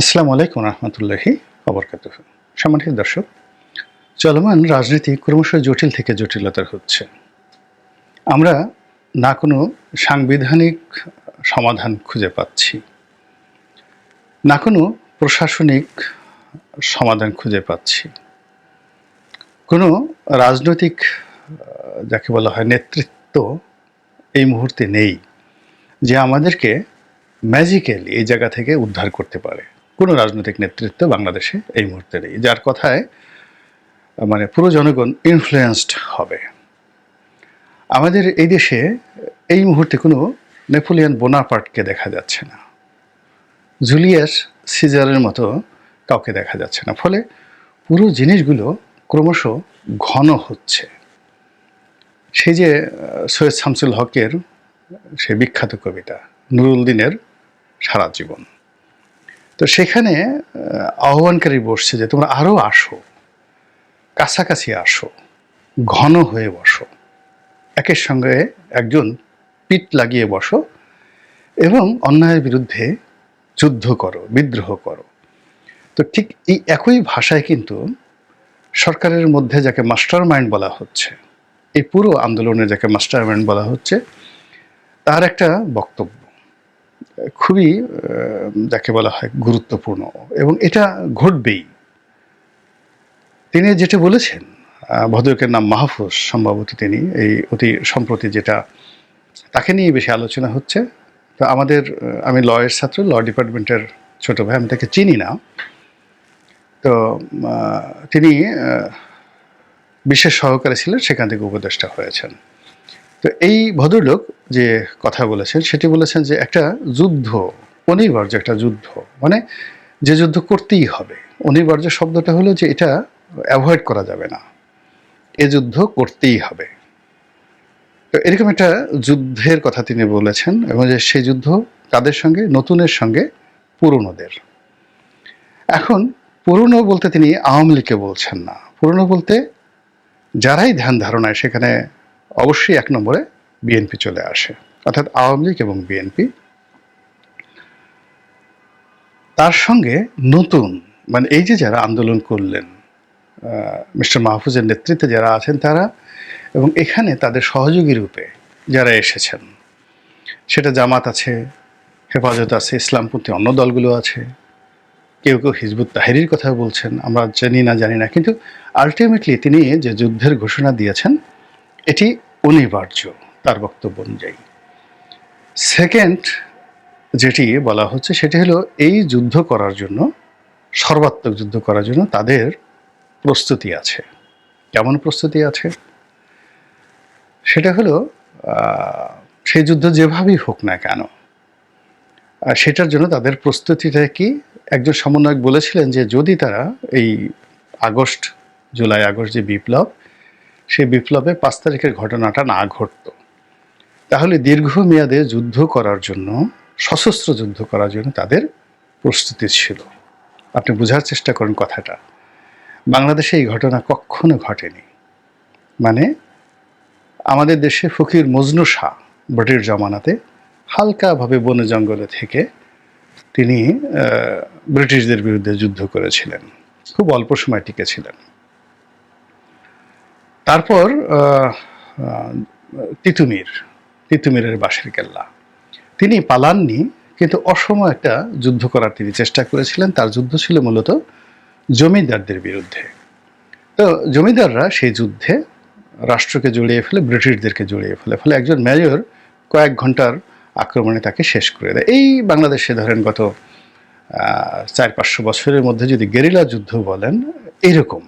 আসসালামু আলাইকুম রহমতুল্লাহি অবরকাত সম্মানিত দর্শক, চলমান রাজনীতি ক্রমশ জটিল থেকে জটিলতার হচ্ছে। আমরা না কোনো সাংবিধানিক সমাধান খুঁজে পাচ্ছি, না কোনো প্রশাসনিক সমাধান খুঁজে পাচ্ছি। কোনো রাজনৈতিক যাকে বলা হয় নেতৃত্ব এই মুহূর্তে নেই, যে আমাদেরকে ম্যাজিক্যালি এই জায়গা থেকে উদ্ধার করতে পারে। কোনো রাজনৈতিক নেতৃত্ব বাংলাদেশে এই মুহূর্তে নেই, যার কথায় মানে পুরো জনগণ ইনফ্লুয়েসড হবে। আমাদের এই দেশে এই মুহূর্তে কোনো নেপোলিয়ান বোনাপার্টকে দেখা যাচ্ছে না। জুলিয়াস সিজারের মতো কাউকে দেখা যাচ্ছে না। ফলে পুরো জিনিসগুলো ক্রমশ ঘন হচ্ছে। সেই যে সৈয়দ শামসুল হকের সে বিখ্যাত কবিতা, নুরুল দিনের সারা জীবন। তো সেখানে আহ্বানকারী বসছে যে তোমরা আরও আসো, কাছাকাছি আসো, ঘন হয়ে বসো, একের সঙ্গে একজন পিঠ লাগিয়ে বসো এবং অন্যায়ের বিরুদ্ধে যুদ্ধ করো, বিদ্রোহ করো। তো ঠিক এই একই ভাষায় কিন্তু সরকারের মধ্যে যাকে মাস্টার মাইন্ড বলা হচ্ছে, এই পুরো আন্দোলনে যাকে মাস্টার মাইন্ড বলা হচ্ছে, তার একটা বক্তব্য। খুবই যাকে বলা হয় গুরুত্বপূর্ণ। এবং এটা ঘটবেই। তিনি যেটা বলেছেন ভদ্রকের নাম মাহফুজ, সম্ভবত তিনি এই অতি সম্প্রতি যেটা তাকে নিয়ে বেশি আলোচনা হচ্ছে। তো আমাদের আমি লয়ের ছাত্র, ল ডিপার্টমেন্টের ছোট ভাই, আমি তাকে চিনি না। তো তিনি বিশেষ সহকারী ছিলেন, সেখান থেকে উপদেষ্টা হয়েছেন। তো এই ভদ্রলোক যে কথা বলেছেন, সেটি বলেছেন যে একটা যুদ্ধ, অনিবার্য একটা যুদ্ধ। মানে যে যুদ্ধ করতেই হবে। অনিবার্য শব্দটা হলো যে এটা অ্যাভয়েড করা যাবে না। এ যুদ্ধ করতেই হবে। তো এরকম একটা যুদ্ধের কথা তিনি বলেছেন এবং যে সেই যুদ্ধ তাদের সঙ্গে, নতুনের সঙ্গে, পুরনোদের। এখন পুরনো বলতে তিনি আওয়ামী লীগকে বলছেন না। পুরনো বলতে যারাই ধ্যান ধারণায় সেখানে অবশ্যই এক নম্বরে বিএনপি চলে আসে, অর্থাৎ আওয়ামী লীগ এবং বিএনপি। তার সঙ্গে নতুন মানে এই যে যারা আন্দোলন করলেন মিস্টার মাহফুজের নেতৃত্বে যারা আছেন তারা, এবং এখানে তাদের সহযোগী রূপে যারা এসেছেন, সেটা জামাত আছে, হেফাজত আছে, ইসলামপন্থী অন্য দলগুলো আছে, কেউ কেউ হিজবুত তাহেরির কথা বলছেন, আমরা জানি না জানি না, কিন্তু আলটিমেটলি তিনি যে যুদ্ধের ঘোষণা দিয়েছেন, এটি অনিবার্য তার বক্তব্য অনুযায়ী। সেকেন্ড যেটি বলা হচ্ছে সেটি হলো এই যুদ্ধ করার জন্য, সর্বাত্মক যুদ্ধ করার জন্য তাদের প্রস্তুতি আছে। কেমন প্রস্তুতি আছে? সেটা হলো সেই যুদ্ধ যেভাবেই হোক না কেন সেটার জন্য তাদের প্রস্তুতিটা কি? একজন সমন্বয়ক বলেছিলেন যে যদি তারা এই আগস্ট, জুলাই আগস্ট যে বিপ্লব সেই বিপ্লবে পাঁচ তারিখের ঘটনাটা না ঘটতো। তাহলে দীর্ঘমেয়াদে যুদ্ধ করার জন্য, সশস্ত্র যুদ্ধ করার জন্য তাদের প্রস্তুতি ছিল। আপনি বোঝার চেষ্টা করেন কথাটা। বাংলাদেশে এই ঘটনা কখনো ঘটেনি। মানে আমাদের দেশে ফকির মজনু শাহ ব্রিটিশ জমানাতে হালকাভাবে বনে জঙ্গলে থেকে তিনি ব্রিটিশদের বিরুদ্ধে যুদ্ধ করেছিলেন। খুব অল্প সময় টিকেছিলেন তারপর তিতুমির, তিতুমিরের বাঁশের কেল্লা। তিনি পালাননি, কিন্তু অসম একটা যুদ্ধ করার তিনি চেষ্টা করেছিলেন। তার যুদ্ধ ছিল মূলত জমিদারদের বিরুদ্ধে। তো জমিদাররা সেই যুদ্ধে রাষ্ট্রকে জড়িয়ে ফেলে, ব্রিটিশদেরকে জড়িয়ে ফেলে, ফলে একজন মেজর কয়েক ঘণ্টার আক্রমণে তাকে শেষ করে দেয়। এই বাংলাদেশে ধরেন গত চার পাঁচশো বছরের মধ্যে যদি গেরিলা যুদ্ধ বলেন এইরকম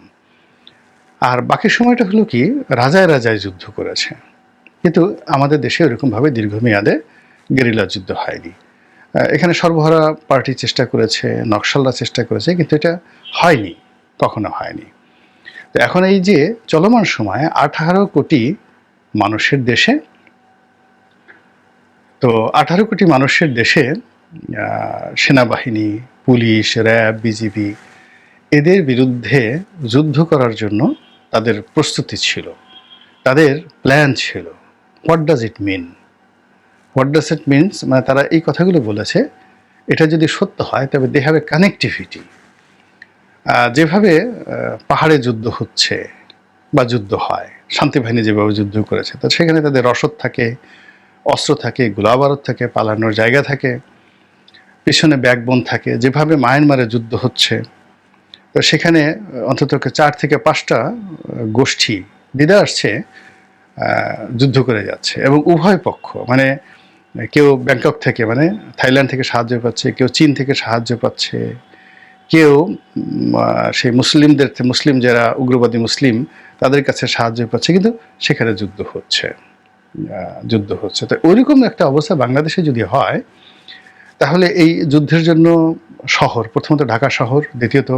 আর বাকি সময়টা হলো কি, রাজায় রাজায় যুদ্ধ করেছে। কিন্তু আমাদের দেশে ওরকমভাবে দীর্ঘমেয়াদে গেরিলা যুদ্ধ হয়নি। এখানে সর্বহারা পার্টি চেষ্টা করেছে, নকশালরা চেষ্টা করেছে, কিন্তু এটা হয়নি, কখনো হয়নি। তো এখন এই যে চলমান সময়ে আঠারো কোটি মানুষের দেশে, তো আঠারো কোটি মানুষের দেশে সেনাবাহিনী, পুলিশ, র্যাব, বিজিবি, এদের বিরুদ্ধে যুদ্ধ করার জন্য তাদের প্রস্তুতি ছিল। তাদের প্ল্যান ছিল। What does it mean what does it means মানে তারা এই কথাগুলো বলেছে, এটা যদি সত্য হয়, তবে দে হ্যাভ এ কানেকটিভিটি যেভাবে পাহাড়ে যুদ্ধ হচ্ছে বা যুদ্ধ হয়, শান্তি বাহিনী যেভাবে যুদ্ধ করেছে, তো সেখানে তাদের রসদ থাকে, অস্ত্র থাকে গোলাবারত থাকে, পালানোর জায়গা থাকে, পিছনে ব্যাকবোন থাকে, যেভাবে মায়ানমারে যুদ্ধ হচ্ছে তো সেখানে অন্তত চার থেকে পাঁচটা গোষ্ঠী দিদা আসছে যুদ্ধ করে যাচ্ছে এবং উভয় পক্ষ মানে কেউ ব্যাংকক থেকে মানে থাইল্যান্ড থেকে সাহায্য পাচ্ছে, কেউ চীন থেকে সাহায্য পাচ্ছে, কেউ সেই মুসলিমদের, মুসলিম যারা উগ্রবাদী মুসলিম, তাদের কাছে সাহায্য পাচ্ছে, কিন্তু সেখানে যুদ্ধ হচ্ছে যুদ্ধ হচ্ছে। তো ওইরকম একটা অবস্থা বাংলাদেশে যদি হয়, তাহলে এই যুদ্ধের জন্য শহর, প্রথমত ঢাকা শহর, দ্বিতীয়ত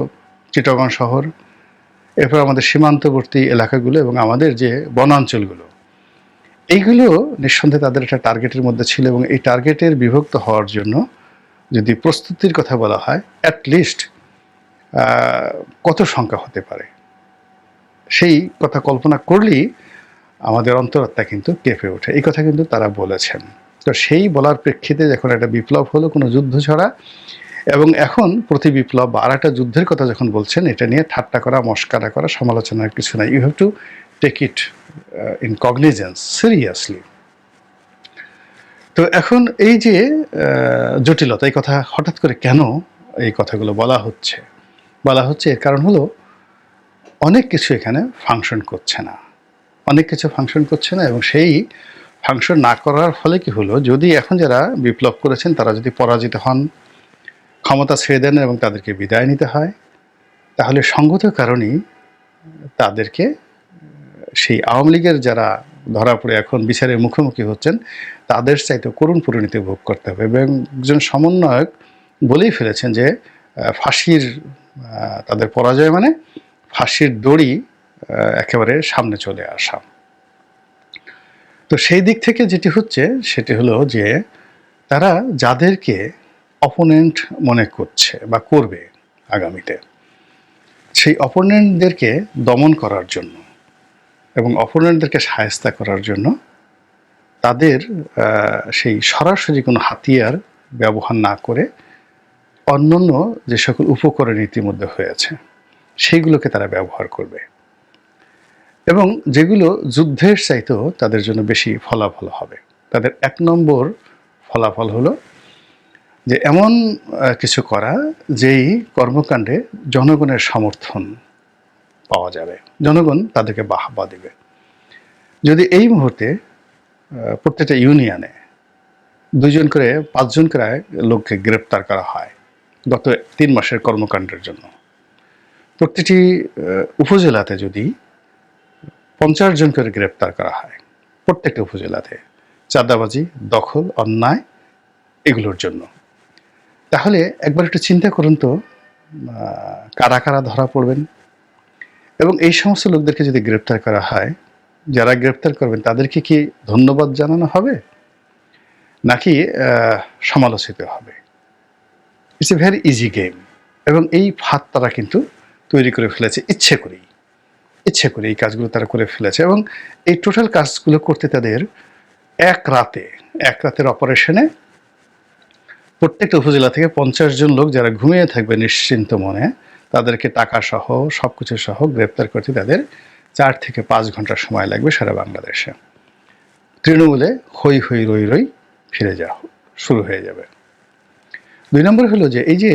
চিটাগং শহর, এরপর আমাদের সীমান্তবর্তী এলাকাগুলো এবং আমাদের যে বনাঞ্চলগুলো। এইগুলো নিঃসন্দেহে তাদের একটা টার্গেটের মধ্যে ছিল এবং এই টার্গেটের বিভক্ত হওয়ার জন্য যদি প্রস্তুতির কথা বলা হয় অ্যাট লিস্ট কত সংখ্যা হতে পারে? সেই কথা কল্পনা করলেই আমাদের অন্তরাত্মা কিন্তু কেঁপে ওঠে। এই কথা কিন্তু তারা বলেছেন। তো সেই বলার প্রেক্ষিতে যখন একটা বিপ্লব হলো, কোনো যুদ্ধ ছড়া এবং এখন প্রতি বিপ্লব বা আর একটা যুদ্ধের কথা যখন বলছেন, এটা নিয়ে ঠাট্টা করা, মস্কারা করা, সমালোচনার কিছু নাই। You have to take it in cognizance seriously তো এখন এই যে জটিলতা, এই কথা হঠাৎ করে কেন এই কথাগুলো বলা হচ্ছে? বলা হচ্ছে এর কারণ হলো, অনেক কিছু এখানে ফাংশন করছে না। অনেক কিছু ফাংশন করছে না এবং সেই ফাংশন না করার ফলে কি হলো? যদি এখন যারা বিপ্লব করেছেন, তারা যদি পরাজিত হন ক্ষমতা ছেড়ে দেন এবং তাদেরকে বিদায় নিতে হয়। তাহলে সঙ্গত কারণেই তাদেরকে সেই আওয়ামী লীগের যারা ধরা পড়ে এখন বিচারের মুখোমুখি হচ্ছেন, তাদের চাইতে করুণ পরিণতি ভোগ করতে হবে। এবং একজন সমন্বয়ক বলেই ফেলেছেন যে ফাঁসির তাদের পরাজয় মানে ফাঁসির দড়ি একেবারে সামনে চলে আসা। তো সেই দিক থেকে যেটি হচ্ছে, সেটি হলো যে, তারা যাদেরকে অপোনেন্ট মনে করছে বা করবে আগামীতে। সেই অপোনেন্টদেরকে দমন করার জন্য এবং অপোনেন্টদেরকে সায়স্তা করার জন্য তাদের সেই সরাসরি কোনো হাতিয়ার ব্যবহার না করে অন্যান্য যে সকল উপকরণ ইতিমধ্যে হয়েছে সেইগুলোকে তারা ব্যবহার করবে। এবং যেগুলো যুদ্ধের চাইতেও তাদের জন্য বেশি ফলাফল হবে। তাদের এক নম্বর ফলাফল হলো যে এমন কিছু করা যেই কর্মকাণ্ডে জনগণের সমর্থন পাওয়া যাবে। জনগণ তাদেরকে বাহবা দেবে। যদি এই মুহূর্তে প্রত্যেকটা ইউনিয়নে দুজন করে, পাঁচজন করে লোককে গ্রেপ্তার করা হয় গত তিন মাসের কর্মকাণ্ডের জন্য, প্রতিটি উপজেলাতে যদি পঞ্চাশ জন করে গ্রেপ্তার করা হয়, প্রত্যেকটা উপজেলাতে চাঁদাবাজি, দখল, অন্যায় এগুলোর জন্য তাহলে একবার একটু চিন্তা করুন তো কারা কারা ধরা পড়বেন? এবং এই সমস্ত লোকদেরকে যদি গ্রেপ্তার করা হয়, যারা গ্রেপ্তার করবেন, তাদেরকে কি ধন্যবাদ জানানো হবে? নাকি সমালোচিত হবে? It's a very easy game এবং এই ফাঁদ তারা কিন্তু তৈরি করে ফেলেছে, ইচ্ছে করেই। ইচ্ছে করে এই কাজগুলো তারা করে ফেলেছে এবং এই টোটাল কাজগুলো করতে তাদের এক রাতে, এক রাতের অপারেশনে প্রত্যেকটা উপজেলা থেকে পঞ্চাশ জন লোক যারা ঘুমিয়ে থাকবে নিশ্চিন্ত মনে, তাদেরকে টাকা সহ সব কিছু সহ গ্রেপ্তার করতে তাদের চার থেকে পাঁচ ঘণ্টা সময় লাগবে সারা বাংলাদেশে। তৃণমূলে হই হই রই রই ফিরে যাওয়া শুরু হয়ে যাবে। দুই নম্বর হলো যে এই যে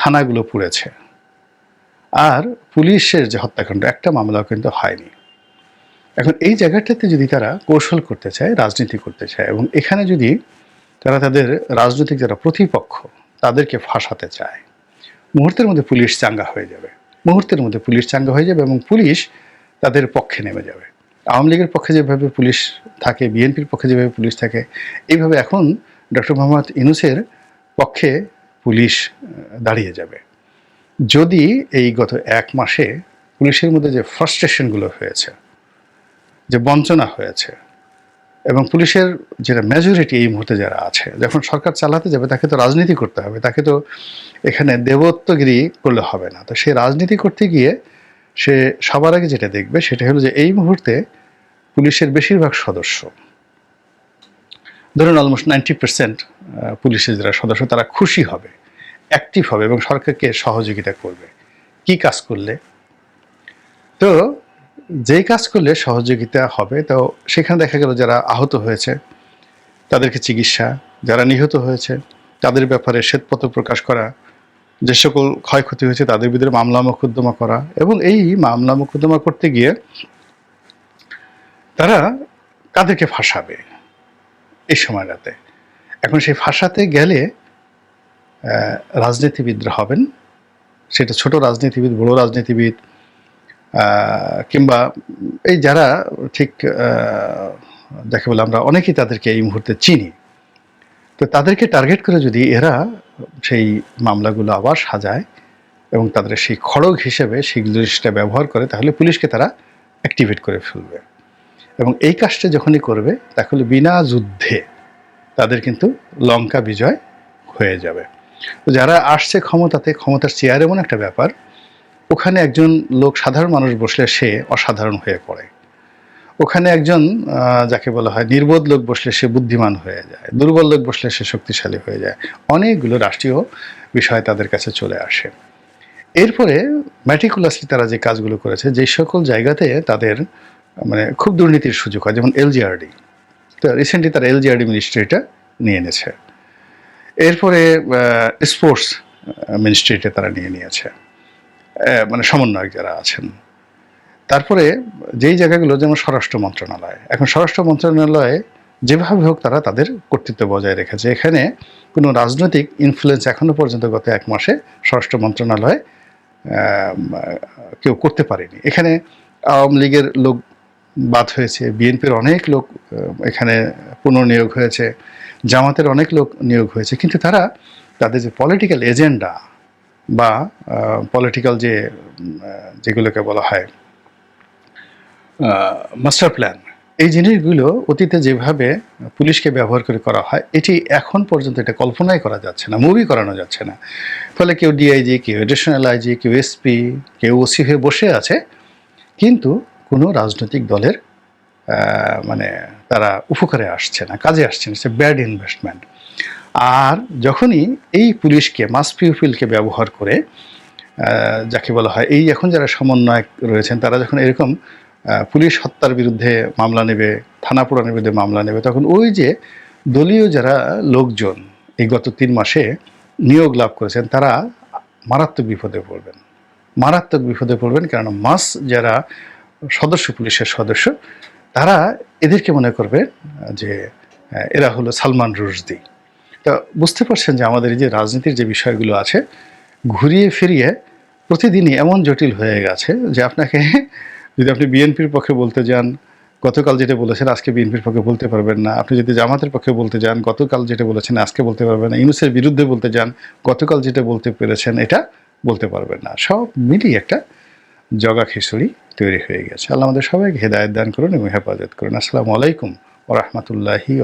থানাগুলো পুড়েছে, আর পুলিশের যে হত্যাকাণ্ড, একটা মামলাও কিন্তু হয়নি। এখন এই জায়গাটাতে যদি তারা কৌশল করতে চায়, রাজনীতি করতে চায়, এবং এখানে যদি তারা তাদের রাজনৈতিক যারা প্রতিপক্ষ, তাদেরকে ফাঁসাতে চায়। মুহূর্তের মধ্যে পুলিশ চাঙ্গা হয়ে যাবে। মুহূর্তের মধ্যে পুলিশ চাঙ্গা হয়ে যাবে এবং পুলিশ তাদের পক্ষে নেমে যাবে। আওয়ামী লীগের পক্ষে যেভাবে পুলিশ থাকে, বিএনপির পক্ষে যেভাবে পুলিশ থাকে, এইভাবে এখন ডক্টর মোহাম্মদ ইনুসের পক্ষে পুলিশ দাঁড়িয়ে যাবে। যদি এই গত এক মাসে পুলিশের মধ্যে যে ফ্রাস্ট্রেশনগুলো হয়েছে, যে বঞ্চনা হয়েছে এবং পুলিশের যেটা মেজরিটি এই মুহূর্তে যারা আছে, যখন সরকার চালাতে যাবে, তাকে তো রাজনীতি করতে হবে, তাকে তো এখানে দেবত্বগিরি করলে হবে না। তো সে রাজনীতি করতে গিয়ে সে সবার আগে যেটা দেখবে, সেটা হলো যে এই মুহূর্তে পুলিশের বেশিরভাগ সদস্য, ধরুন অলমোস্ট নাইনটি পার্সেন্ট পুলিশের যারা সদস্য, তারা খুশি হবে অ্যাক্টিভ হবে এবং সরকারকে সহযোগিতা করবে। কি কাজ করলে? তো যেই কাজ করলে সহযোগিতা হবে, তো সেখানে দেখা গেল যারা আহত হয়েছে, তাদেরকে চিকিৎসা, যারা নিহত হয়েছে, তাদের ব্যাপারে শ্বেতপত্র প্রকাশ করা, যে সকল ক্ষয়ক্ষতি হয়েছে তাদের বিরুদ্ধে মামলা মোকদ্দমা করা এবং এই মামলা মোকদ্দমা করতে গিয়ে তারা তাদেরকে ফাঁসাবে এই সময়টাতে? এখন সেই ফাঁসাতে গেলে রাজনীতিবিদরা হবেন, সেটা ছোট রাজনীতিবিদ, বড় রাজনীতিবিদ কিংবা এই যারা ঠিক যাকে বলে আমরা অনেকেই তাদেরকে এই মুহূর্তে চিনি। তো তাদেরকে টার্গেট করে যদি এরা সেই মামলাগুলো আবার সাজায় এবং তাদের সেই খড়গ হিসেবে সেই জিনিসটা ব্যবহার করে, তাহলে পুলিশকে তারা অ্যাক্টিভেট করে ফেলবে। এবং এই কাজটা যখনই করবে, তাহলে বিনা যুদ্ধে তাদের কিন্তু লঙ্কা বিজয় হয়ে যাবে। তো যারা আসছে ক্ষমতাতে, ক্ষমতার চেয়ার এমন একটা ব্যাপার ওখানে একজন লোক, সাধারণ মানুষ বসলে সে অসাধারণ হয়ে পড়ে। ওখানে একজন যাকে বলা হয় নির্বোধ লোক বসলে সে বুদ্ধিমান হয়ে যায়, দুর্বল লোক বসলে সে শক্তিশালী হয়ে যায়। অনেকগুলো রাষ্ট্রীয় বিষয় তাদের কাছে চলে আসে। এরপরে ম্যাটিকুলাসলি তারা যে কাজগুলো করেছে, যে সকল জায়গাতে তাদের মানে খুব দুর্নীতির সুযোগ হয়, যেমন এলজিআরডি তো রিসেন্টলি তারা এলজিআরডি মিনিস্ট্রিটা নিয়ে নিয়েছে। এরপরে স্পোর্টস মিনিস্ট্রিটা তারা নিয়ে নিয়েছে। মানে সমন্বয়ক যারা আছেন। তারপরে যেই জায়গাগুলো, যেমন স্বরাষ্ট্র মন্ত্রণালয়, এখন স্বরাষ্ট্র মন্ত্রণালয়ে যেভাবে হোক তারা তাদের কর্তৃত্ব বজায় রেখেছে। এখানে কোনো রাজনৈতিক ইনফ্লুয়েন্স এখনও পর্যন্ত গত এক মাসে স্বরাষ্ট্র মন্ত্রণালয় কেউ করতে পারেনি। এখানে আওয়ামী লীগের লোক বাদ হয়েছে, বিএনপির অনেক লোক এখানে পুনর্নিয়োগ হয়েছে, জামাতের অনেক লোক নিয়োগ হয়েছে। কিন্তু তারা তাদের যে পলিটিক্যাল এজেন্ডা বা পলিটিক্যাল যে যেগুলোকে বলা হয় মাস্টার প্ল্যান এই জিনিসগুলো অতীতে যেভাবে পুলিশকে ব্যবহার করে করা হয়, এটি এখন পর্যন্ত এটা কল্পনাই করা যাচ্ছে না মুভি করানো যাচ্ছে না। ফলে কেউ ডিআইজি কেউ এডিশনাল আইজি কেউ এসপি কেউ ওসি হয়ে বসে আছে, কিন্তু কোনো রাজনৈতিক দলের মানে তারা উপকারে আসছে না, কাজে আসছে না সে ব্যাড ইনভেস্টমেন্ট আর যখনই এই পুলিশকে মাস পিউপিলকে ব্যবহার করে যাকে বলা হয়, এই এখন যারা সমন্বয়ক রয়েছেন, তারা যখন এরকম পুলিশ হত্যার বিরুদ্ধে মামলা নেবে, থানা পুরানোর বিরুদ্ধে মামলা নেবে, তখন ওই যে দলীয় যারা লোকজন এই গত তিন মাসে নিয়োগ লাভ করেছেন, তারা মারাত্মক বিপদে পড়বেন। মারাত্মক বিপদে পড়বেন, কেননা মাস যারা সদস্য, পুলিশের সদস্য, তারা এদেরকে মনে করবে যে এরা হলো সালমান রুশদি। তা বুঝতে পারছেন যে আমাদের যে রাজনীতির যে বিষয়গুলো আছে, ঘুরিয়ে ফিরিয়ে প্রতিদিনই এমন জটিল হয়ে গেছে যে আপনাকে যদি আপনি বিএনপির পক্ষে বলতে যান, গতকাল যেটা বলেছেন আজকে বিএনপির পক্ষে বলতে পারবেন না। আপনি যদি জামাতের পক্ষে বলতে যান, গতকাল যেটা বলেছেন আজকে বলতে পারবেন না। ইউনুসের বিরুদ্ধে বলতে যান, গতকাল যেটা বলতে পেরেছেন, এটা বলতে পারবেন না। সব মিলিয়ে একটা জগা খিচুড়ি তৈরি হয়ে গেছে। আল্লাহ আমাদের সবাইকে হেদায়ত দান করুন এবং হেফাজত করুন। আসসালামু আলাইকুম ও রহমতুল্লাহি